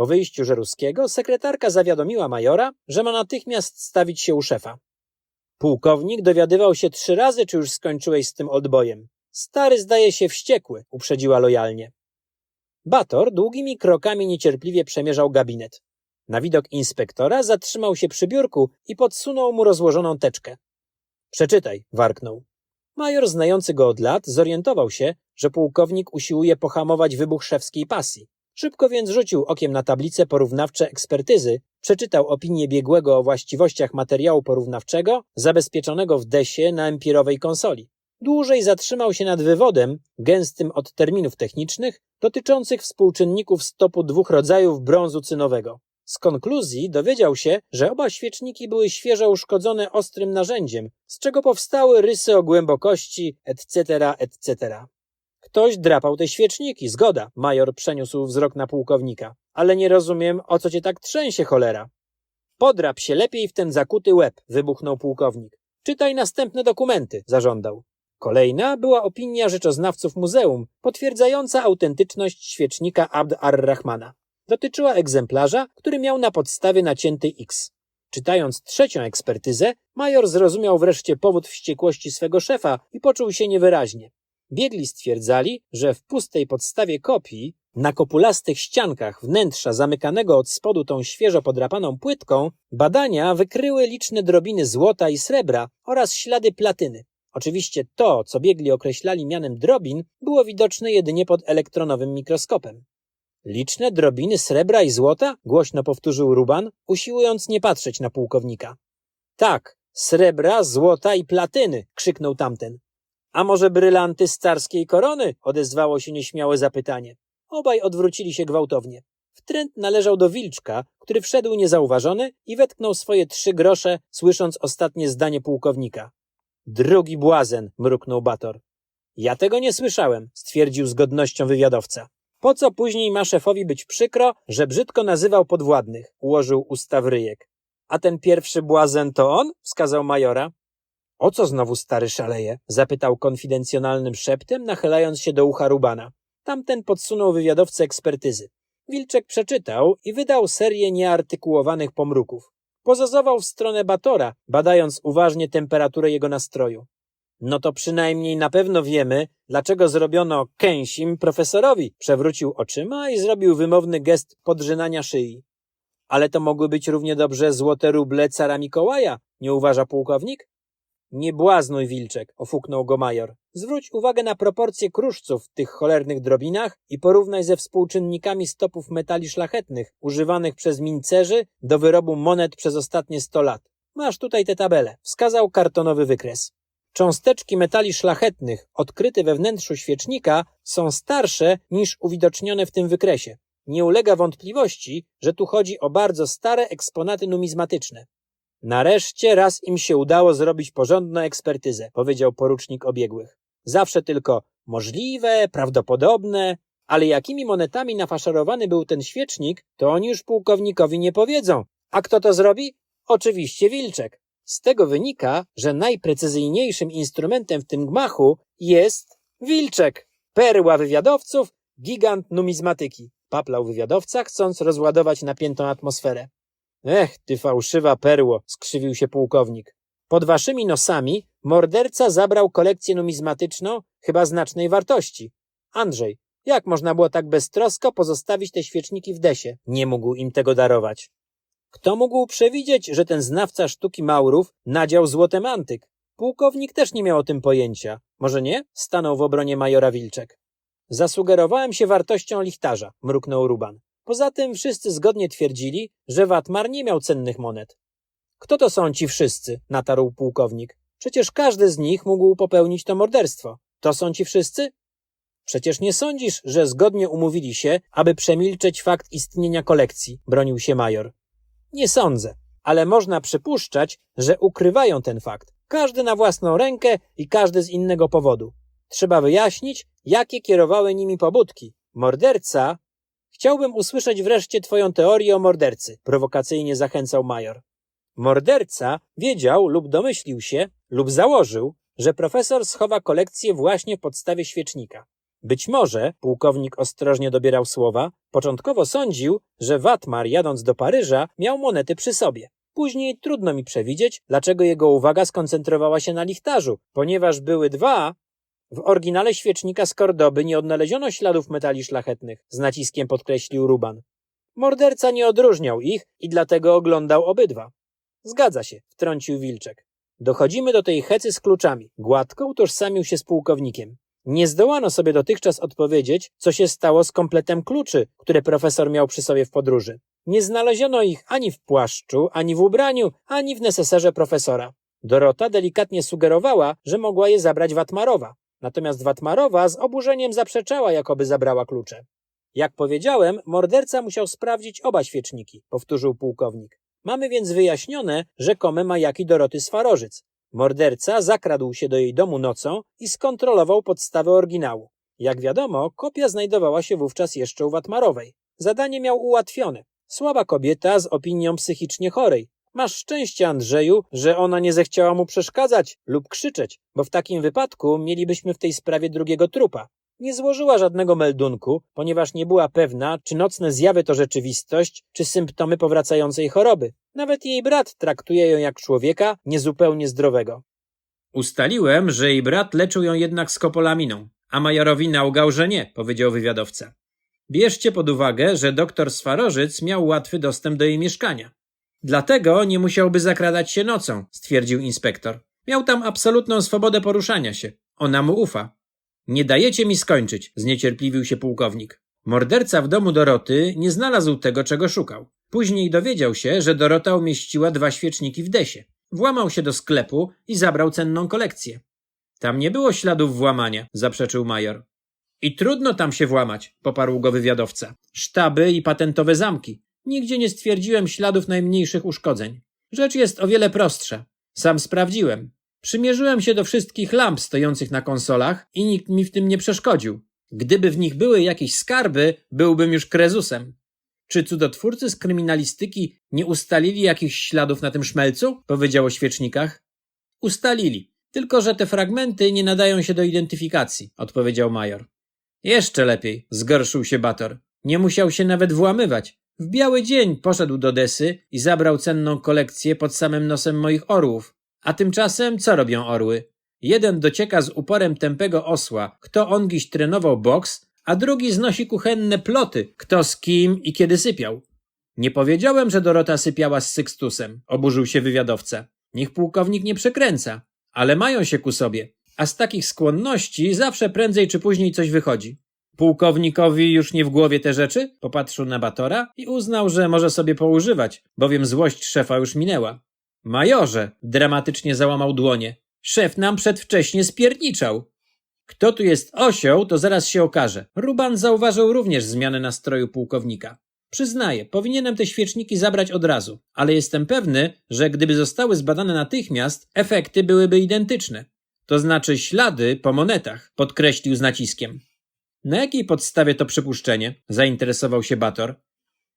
Po wyjściu Żeruskiego sekretarka zawiadomiła majora, że ma natychmiast stawić się u szefa. Pułkownik dowiadywał się trzy razy, czy już skończyłeś z tym odbojem. Stary zdaje się wściekły, uprzedziła lojalnie. Bator długimi krokami niecierpliwie przemierzał gabinet. Na widok inspektora zatrzymał się przy biurku i podsunął mu rozłożoną teczkę. Przeczytaj, warknął. Major, znający go od lat, zorientował się, że pułkownik usiłuje pohamować wybuch szewskiej pasji. Szybko więc rzucił okiem na tablice porównawcze ekspertyzy, przeczytał opinię biegłego o właściwościach materiału porównawczego zabezpieczonego w desie na empirowej konsoli. Dłużej zatrzymał się nad wywodem, gęstym od terminów technicznych, dotyczących współczynników stopu dwóch rodzajów brązu cynowego. Z konkluzji dowiedział się, że oba świeczniki były świeżo uszkodzone ostrym narzędziem, z czego powstały rysy o głębokości, etc., etc. Ktoś drapał te świeczniki, zgoda. Major przeniósł wzrok na pułkownika. Ale nie rozumiem, o co cię tak trzęsie, cholera. Podrap się lepiej w ten zakuty łeb, wybuchnął pułkownik. Czytaj następne dokumenty, zażądał. Kolejna była opinia rzeczoznawców muzeum, potwierdzająca autentyczność świecznika Abd ar-Rahmana. Dotyczyła egzemplarza, który miał na podstawie nacięty X. Czytając trzecią ekspertyzę, major zrozumiał wreszcie powód wściekłości swego szefa i poczuł się niewyraźnie. Biegli stwierdzali, że w pustej podstawie kopii, na kopulastych ściankach wnętrza zamykanego od spodu tą świeżo podrapaną płytką, badania wykryły liczne drobiny złota i srebra oraz ślady platyny. Oczywiście to, co biegli określali mianem drobin, było widoczne jedynie pod elektronowym mikroskopem. Liczne drobiny srebra i złota? głośno powtórzył Ruban, usiłując nie patrzeć na pułkownika. Tak, srebra, złota i platyny, krzyknął tamten. A może brylanty z carskiej korony? odezwało się nieśmiałe zapytanie. Obaj odwrócili się gwałtownie. Wtręt należał do wilczka, który wszedł niezauważony i wetknął swoje trzy grosze, słysząc ostatnie zdanie pułkownika. Drugi błazen, mruknął Bator. Ja tego nie słyszałem, stwierdził z godnością wywiadowca. Po co później ma szefowi być przykro, że brzydko nazywał podwładnych? Ułożył usta w ryjek. A ten pierwszy błazen to on? wskazał majora. O co znowu stary szaleje? zapytał konfidencjonalnym szeptem, nachylając się do ucha Rubana. Tamten podsunął wywiadowcę ekspertyzy. Wilczek przeczytał i wydał serię nieartykułowanych pomruków. Pozozował w stronę Batora, badając uważnie temperaturę jego nastroju. No to przynajmniej na pewno wiemy, dlaczego zrobiono kęsim profesorowi. Przewrócił oczyma i zrobił wymowny gest podrzynania szyi. Ale to mogły być równie dobrze złote ruble cara Mikołaja, nie uważa pułkownik? Nie błaznuj, Wilczek, ofuknął go major. Zwróć uwagę na proporcje kruszców w tych cholernych drobinach i porównaj ze współczynnikami stopów metali szlachetnych używanych przez mincerzy do wyrobu monet przez ostatnie sto lat. Masz tutaj tę tabelę. Wskazał kartonowy wykres. Cząsteczki metali szlachetnych odkryte we wnętrzu świecznika są starsze niż uwidocznione w tym wykresie. Nie ulega wątpliwości, że tu chodzi o bardzo stare eksponaty numizmatyczne. Nareszcie raz im się udało zrobić porządną ekspertyzę, powiedział porucznik obiegłych. Zawsze tylko możliwe, prawdopodobne, ale jakimi monetami nafaszerowany był ten świecznik, to oni już pułkownikowi nie powiedzą. A kto to zrobi? Oczywiście Wilczek. Z tego wynika, że najprecyzyjniejszym instrumentem w tym gmachu jest Wilczek, perła wywiadowców, gigant numizmatyki. Paplał wywiadowca, chcąc rozładować napiętą atmosferę. Ech, ty fałszywa perło, skrzywił się pułkownik. Pod waszymi nosami morderca zabrał kolekcję numizmatyczną chyba znacznej wartości. Andrzej, jak można było tak beztrosko pozostawić te świeczniki w desie? Nie mógł im tego darować. Kto mógł przewidzieć, że ten znawca sztuki Maurów nadział złotem antyk? Pułkownik też nie miał o tym pojęcia. Może nie? Stanął w obronie majora Wilczek. Zasugerowałem się wartością lichtarza, mruknął Ruban. Poza tym wszyscy zgodnie twierdzili, że Watmar nie miał cennych monet. Kto to są ci wszyscy? natarł pułkownik. Przecież każdy z nich mógł popełnić to morderstwo. To są ci wszyscy? Przecież nie sądzisz, że zgodnie umówili się, aby przemilczeć fakt istnienia kolekcji, bronił się major. Nie sądzę, ale można przypuszczać, że ukrywają ten fakt. Każdy na własną rękę i każdy z innego powodu. Trzeba wyjaśnić, jakie kierowały nimi pobudki. Morderca Chciałbym usłyszeć wreszcie twoją teorię o mordercy, prowokacyjnie zachęcał major. Morderca wiedział lub domyślił się, lub założył, że profesor schowa kolekcję właśnie w podstawie świecznika. Być może, pułkownik ostrożnie dobierał słowa, początkowo sądził, że Watmar jadąc do Paryża miał monety przy sobie. Później trudno mi przewidzieć, dlaczego jego uwaga skoncentrowała się na lichtarzu, ponieważ były dwa. W oryginale świecznika z Kordoby nie odnaleziono śladów metali szlachetnych, z naciskiem podkreślił Ruban. Morderca nie odróżniał ich i dlatego oglądał obydwa. Zgadza się, wtrącił Wilczek. Dochodzimy do tej hecy z kluczami. Gładko utożsamił się z pułkownikiem. Nie zdołano sobie dotychczas odpowiedzieć, co się stało z kompletem kluczy, które profesor miał przy sobie w podróży. Nie znaleziono ich ani w płaszczu, ani w ubraniu, ani w neseserze profesora. Dorota delikatnie sugerowała, że mogła je zabrać Watmarowa. Natomiast Watmarowa z oburzeniem zaprzeczała, jakoby zabrała klucze. Jak powiedziałem, morderca musiał sprawdzić oba świeczniki, powtórzył pułkownik. Mamy więc wyjaśnione rzekome majaki Doroty Swarożyc. Morderca zakradł się do jej domu nocą i skontrolował podstawę oryginału. Jak wiadomo, kopia znajdowała się wówczas jeszcze u Watmarowej. Zadanie miał ułatwione. Słaba kobieta z opinią psychicznie chorej. Masz szczęście, Andrzeju, że ona nie zechciała mu przeszkadzać lub krzyczeć, bo w takim wypadku mielibyśmy w tej sprawie drugiego trupa. Nie złożyła żadnego meldunku, ponieważ nie była pewna, czy nocne zjawy to rzeczywistość, czy symptomy powracającej choroby. Nawet jej brat traktuje ją jak człowieka niezupełnie zdrowego. Ustaliłem, że jej brat leczył ją jednak skopolaminą, a majorowi naugał, że nie, powiedział wywiadowca. Bierzcie pod uwagę, że doktor Swarożyc miał łatwy dostęp do jej mieszkania. Dlatego nie musiałby zakradać się nocą, stwierdził inspektor. Miał tam absolutną swobodę poruszania się. Ona mu ufa. Nie dajecie mi skończyć, zniecierpliwił się pułkownik. Morderca w domu Doroty nie znalazł tego, czego szukał. Później dowiedział się, że Dorota umieściła dwa świeczniki w desie. Włamał się do sklepu i zabrał cenną kolekcję. Tam nie było śladów włamania, zaprzeczył major. I trudno tam się włamać, poparł go wywiadowca. Sztaby i patentowe zamki. Nigdzie nie stwierdziłem śladów najmniejszych uszkodzeń. Rzecz jest o wiele prostsza. Sam sprawdziłem. Przymierzyłem się do wszystkich lamp stojących na konsolach i nikt mi w tym nie przeszkodził. Gdyby w nich były jakieś skarby, byłbym już krezusem. Czy cudotwórcy z kryminalistyki nie ustalili jakichś śladów na tym szmelcu? Powiedział o świecznikach. Ustalili. Tylko, że te fragmenty nie nadają się do identyfikacji, odpowiedział major. Jeszcze lepiej, zgorszył się Bator. Nie musiał się nawet włamywać. W biały dzień poszedł do Desy i zabrał cenną kolekcję pod samym nosem moich orłów. A tymczasem co robią orły? Jeden docieka z uporem tępego osła, kto ongiś trenował boks, a drugi znosi kuchenne ploty, kto z kim i kiedy sypiał. Nie powiedziałem, że Dorota sypiała z Sykstusem, oburzył się wywiadowca. Niech pułkownik nie przekręca, ale mają się ku sobie, a z takich skłonności zawsze prędzej czy później coś wychodzi. Pułkownikowi już nie w głowie te rzeczy? Popatrzył na Batora i uznał, że może sobie poużywać, bowiem złość szefa już minęła. Majorze, dramatycznie załamał dłonie. Szef nam przedwcześnie spierniczał. Kto tu jest osioł, to zaraz się okaże. Ruban zauważył również zmianę nastroju pułkownika. Przyznaję, powinienem te świeczniki zabrać od razu, ale jestem pewny, że gdyby zostały zbadane natychmiast, efekty byłyby identyczne. To znaczy ślady po monetach, podkreślił z naciskiem. Na jakiej podstawie to przypuszczenie? zainteresował się Bator.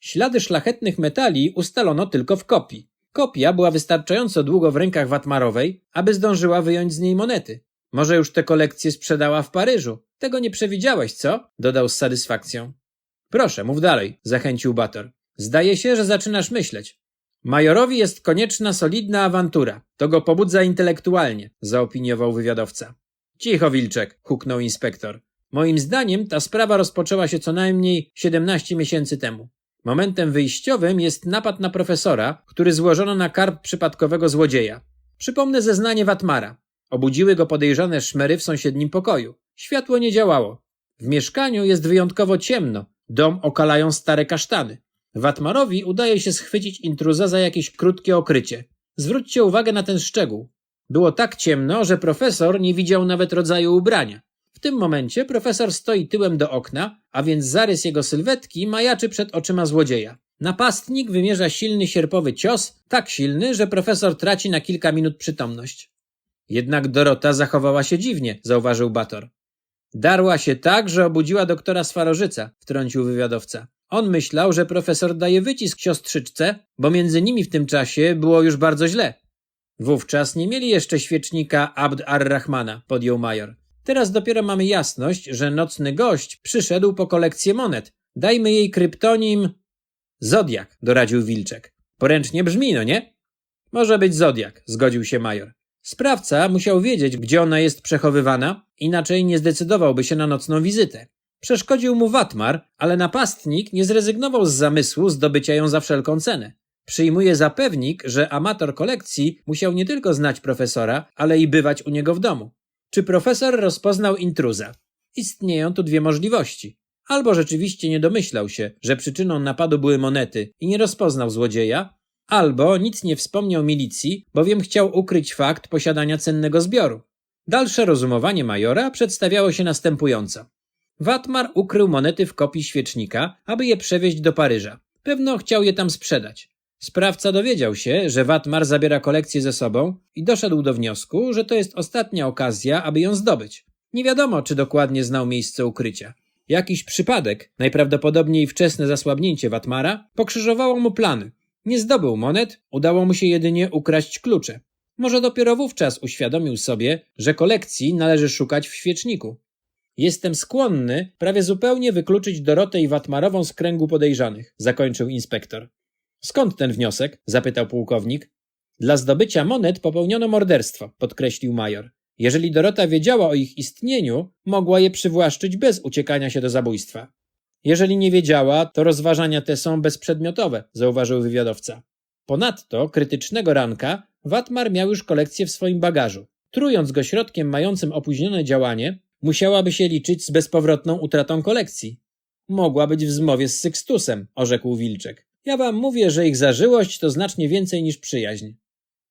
Ślady szlachetnych metali ustalono tylko w kopii. Kopia była wystarczająco długo w rękach Watmarowej, aby zdążyła wyjąć z niej monety. Może już te kolekcje sprzedała w Paryżu. Tego nie przewidziałeś, co? dodał z satysfakcją. Proszę, mów dalej, zachęcił Bator. Zdaje się, że zaczynasz myśleć. Majorowi jest konieczna solidna awantura. To go pobudza intelektualnie, zaopiniował wywiadowca. Cicho, Wilczek, huknął inspektor. Moim zdaniem ta sprawa rozpoczęła się co najmniej 17 miesięcy temu. Momentem wyjściowym jest napad na profesora, który złożono na karb przypadkowego złodzieja. Przypomnę zeznanie Watmara. Obudziły go podejrzane szmery w sąsiednim pokoju. Światło nie działało. W mieszkaniu jest wyjątkowo ciemno. Dom okalają stare kasztany. Watmarowi udaje się schwycić intruza za jakieś krótkie okrycie. Zwróćcie uwagę na ten szczegół. Było tak ciemno, że profesor nie widział nawet rodzaju ubrania. W tym momencie profesor stoi tyłem do okna, a więc zarys jego sylwetki majaczy przed oczyma złodzieja. Napastnik wymierza silny sierpowy cios, tak silny, że profesor traci na kilka minut przytomność. Jednak Dorota zachowała się dziwnie, zauważył Bator. Darła się tak, że obudziła doktora Swarożyca, wtrącił wywiadowca. On myślał, że profesor daje wycisk siostrzyczce, bo między nimi w tym czasie było już bardzo źle. Wówczas nie mieli jeszcze świecznika Abd ar-Rahmana, podjął major. Teraz dopiero mamy jasność, że nocny gość przyszedł po kolekcję monet. Dajmy jej kryptonim... Zodiak, doradził Wilczek. Poręcznie brzmi, no nie? Może być Zodiak, zgodził się major. Sprawca musiał wiedzieć, gdzie ona jest przechowywana, inaczej nie zdecydowałby się na nocną wizytę. Przeszkodził mu Watmar, ale napastnik nie zrezygnował z zamysłu zdobycia ją za wszelką cenę. Przyjmuje za pewnik, że amator kolekcji musiał nie tylko znać profesora, ale i bywać u niego w domu. Czy profesor rozpoznał intruza? Istnieją tu dwie możliwości. Albo rzeczywiście nie domyślał się, że przyczyną napadu były monety i nie rozpoznał złodzieja, albo nic nie wspomniał milicji, bowiem chciał ukryć fakt posiadania cennego zbioru. Dalsze rozumowanie majora przedstawiało się następująco. Watmar ukrył monety w kopii świecznika, aby je przewieźć do Paryża. Pewno chciał je tam sprzedać. Sprawca dowiedział się, że Watmar zabiera kolekcję ze sobą i doszedł do wniosku, że to jest ostatnia okazja, aby ją zdobyć. Nie wiadomo, czy dokładnie znał miejsce ukrycia. Jakiś przypadek, najprawdopodobniej wczesne zasłabnięcie Watmara, pokrzyżowało mu plany. Nie zdobył monet, udało mu się jedynie ukraść klucze. Może dopiero wówczas uświadomił sobie, że kolekcji należy szukać w świeczniku. Jestem skłonny prawie zupełnie wykluczyć Dorotę i Watmarową z kręgu podejrzanych, zakończył inspektor. Skąd ten wniosek? zapytał pułkownik. Dla zdobycia monet popełniono morderstwo, podkreślił major. Jeżeli Dorota wiedziała o ich istnieniu, mogła je przywłaszczyć bez uciekania się do zabójstwa. Jeżeli nie wiedziała, to rozważania te są bezprzedmiotowe, zauważył wywiadowca. Ponadto, krytycznego ranka, Watmar miał już kolekcję w swoim bagażu. Trując go środkiem mającym opóźnione działanie, musiałaby się liczyć z bezpowrotną utratą kolekcji. Mogła być w zmowie z Sykstusem, orzekł Wilczek. Ja wam mówię, że ich zażyłość to znacznie więcej niż przyjaźń.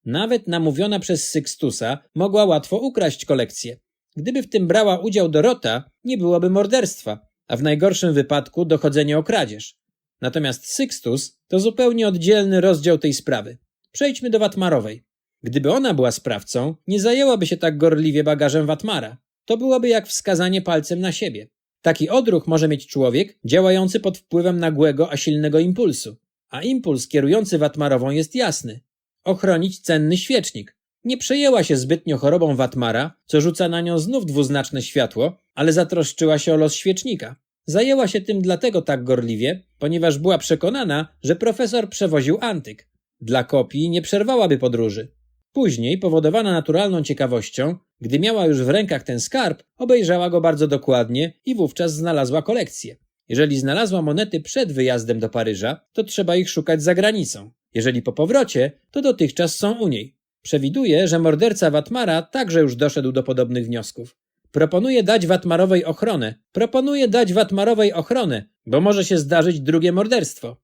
Nawet namówiona przez Sykstusa mogła łatwo ukraść kolekcję. Gdyby w tym brała udział Dorota, nie byłoby morderstwa, a w najgorszym wypadku dochodzenie o kradzież. Natomiast Sykstus to zupełnie oddzielny rozdział tej sprawy. Przejdźmy do Watmarowej. Gdyby ona była sprawcą, nie zajęłaby się tak gorliwie bagażem Watmara. To byłoby jak wskazanie palcem na siebie. Taki odruch może mieć człowiek działający pod wpływem nagłego, a silnego impulsu. A impuls kierujący Watmarową jest jasny. Ochronić cenny świecznik. Nie przejęła się zbytnio chorobą Watmara, co rzuca na nią znów dwuznaczne światło, ale zatroszczyła się o los świecznika. Zajęła się tym dlatego tak gorliwie, ponieważ była przekonana, że profesor przewoził antyk. Dla kopii nie przerwałaby podróży. Później, powodowana naturalną ciekawością, gdy miała już w rękach ten skarb, obejrzała go bardzo dokładnie i wówczas znalazła kolekcję. Jeżeli znalazła monety przed wyjazdem do Paryża, to trzeba ich szukać za granicą. Jeżeli po powrocie, to dotychczas są u niej. Przewiduje, że morderca Watmara także już doszedł do podobnych wniosków. Proponuje dać Watmarowej ochronę. Proponuje dać Watmarowej ochronę, bo może się zdarzyć drugie morderstwo.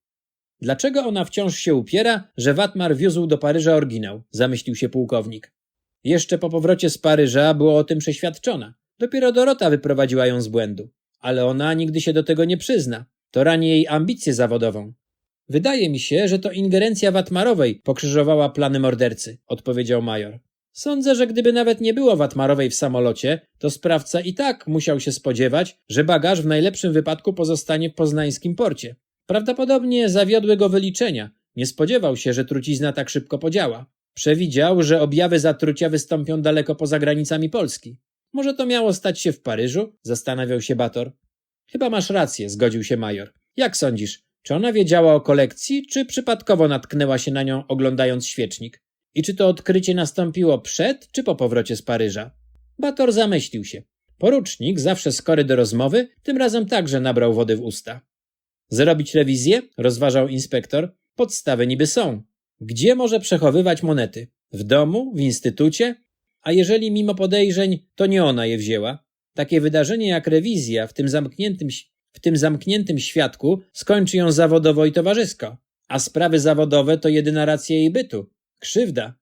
Dlaczego ona wciąż się upiera, że Watmar wiózł do Paryża oryginał? Zamyślił się pułkownik. Jeszcze po powrocie z Paryża było o tym przeświadczona. Dopiero Dorota wyprowadziła ją z błędu. Ale ona nigdy się do tego nie przyzna. To rani jej ambicję zawodową. Wydaje mi się, że to ingerencja Watmarowej pokrzyżowała plany mordercy, odpowiedział major. Sądzę, że gdyby nawet nie było Watmarowej w samolocie, to sprawca i tak musiał się spodziewać, że bagaż w najlepszym wypadku pozostanie w poznańskim porcie. Prawdopodobnie zawiodły go wyliczenia. Nie spodziewał się, że trucizna tak szybko podziała. Przewidział, że objawy zatrucia wystąpią daleko poza granicami Polski. Może to miało stać się w Paryżu? Zastanawiał się Bator. Chyba masz rację, zgodził się major. Jak sądzisz, czy ona wiedziała o kolekcji, czy przypadkowo natknęła się na nią oglądając świecznik? I czy to odkrycie nastąpiło przed, czy po powrocie z Paryża? Bator zamyślił się. Porucznik, zawsze skory do rozmowy, tym razem także nabrał wody w usta. Zrobić rewizję? rozważał inspektor. Podstawy niby są. Gdzie może przechowywać monety? W domu? W instytucie? A jeżeli mimo podejrzeń, to nie ona je wzięła? Takie wydarzenie jak rewizja w tym zamkniętym, w tym zamkniętym świadku skończy ją zawodowo i towarzysko. A sprawy zawodowe to jedyna racja jej bytu. Krzywda.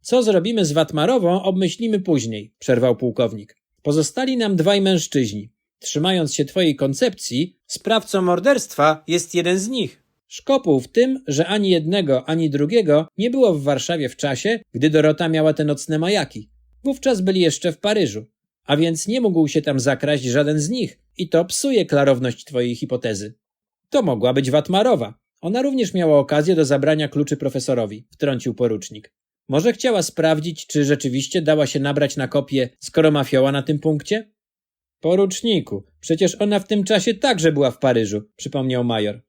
Co zrobimy z Watmarową, obmyślimy później, przerwał pułkownik. Pozostali nam dwaj mężczyźni. Trzymając się twojej koncepcji, sprawcą morderstwa jest jeden z nich. Szkopuł w tym, że ani jednego, ani drugiego nie było w Warszawie w czasie, gdy Dorota miała te nocne majaki. Wówczas byli jeszcze w Paryżu, a więc nie mógł się tam zakraść żaden z nich i to psuje klarowność twojej hipotezy. To mogła być Watmarowa. Ona również miała okazję do zabrania kluczy profesorowi, wtrącił porucznik. Może chciała sprawdzić, czy rzeczywiście dała się nabrać na kopię, skoro mafioła na tym punkcie? Poruczniku, przecież ona w tym czasie także była w Paryżu, przypomniał major.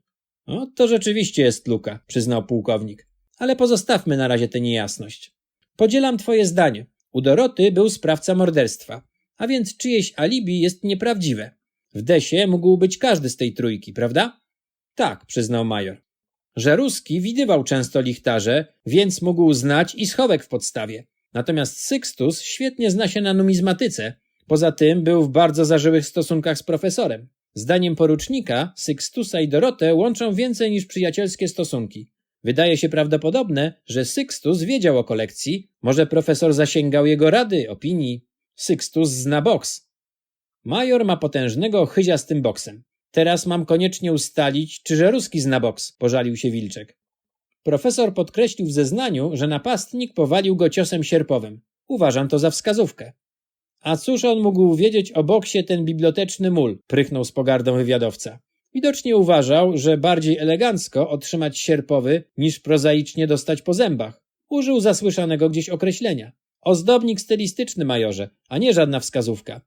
O, to rzeczywiście jest luka, przyznał pułkownik. Ale pozostawmy na razie tę niejasność. Podzielam twoje zdanie. U Doroty był sprawca morderstwa, a więc czyjeś alibi jest nieprawdziwe. W Desie mógł być każdy z tej trójki, prawda? Tak, przyznał major. Żeruski widywał często lichtarze, więc mógł znać i schowek w podstawie. Natomiast Sixtus świetnie zna się na numizmatyce. Poza tym był w bardzo zażyłych stosunkach z profesorem. Zdaniem porucznika, Sixtusa i Dorotę łączą więcej niż przyjacielskie stosunki. Wydaje się prawdopodobne, że Sixtus wiedział o kolekcji, może profesor zasięgał jego rady, opinii. Sixtus zna boks. Major ma potężnego chyzia z tym boksem. Teraz mam koniecznie ustalić, czy Żeruski zna boks, pożalił się Wilczek. Profesor podkreślił w zeznaniu, że napastnik powalił go ciosem sierpowym. Uważam to za wskazówkę. A cóż on mógł wiedzieć o boksie ten biblioteczny mól, prychnął z pogardą wywiadowca. Widocznie uważał, że bardziej elegancko otrzymać sierpowy, niż prozaicznie dostać po zębach. Użył zasłyszanego gdzieś określenia. Ozdobnik stylistyczny, majorze, a nie żadna wskazówka.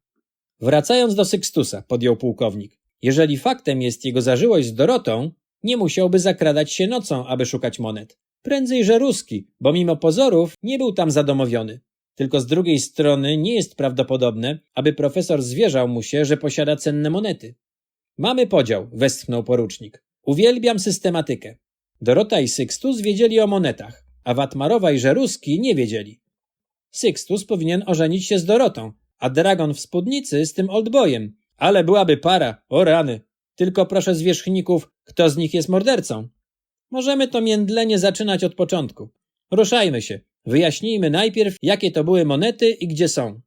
Wracając do Sykstusa, podjął pułkownik. Jeżeli faktem jest jego zażyłość z Dorotą, nie musiałby zakradać się nocą, aby szukać monet. Prędzej, że ruski, bo mimo pozorów nie był tam zadomowiony. Tylko z drugiej strony nie jest prawdopodobne, aby profesor zwierzał mu się, że posiada cenne monety. Mamy podział, westchnął porucznik. Uwielbiam systematykę. Dorota i Sykstus wiedzieli o monetach, a Watmarowa i Żeruski nie wiedzieli. Sykstus powinien ożenić się z Dorotą, a Dragon w spódnicy z tym oldboyem. Ale byłaby para, o rany. Tylko proszę zwierzchników, kto z nich jest mordercą? Możemy to międlenie zaczynać od początku. Ruszajmy się. Wyjaśnijmy najpierw, jakie to były monety i gdzie są.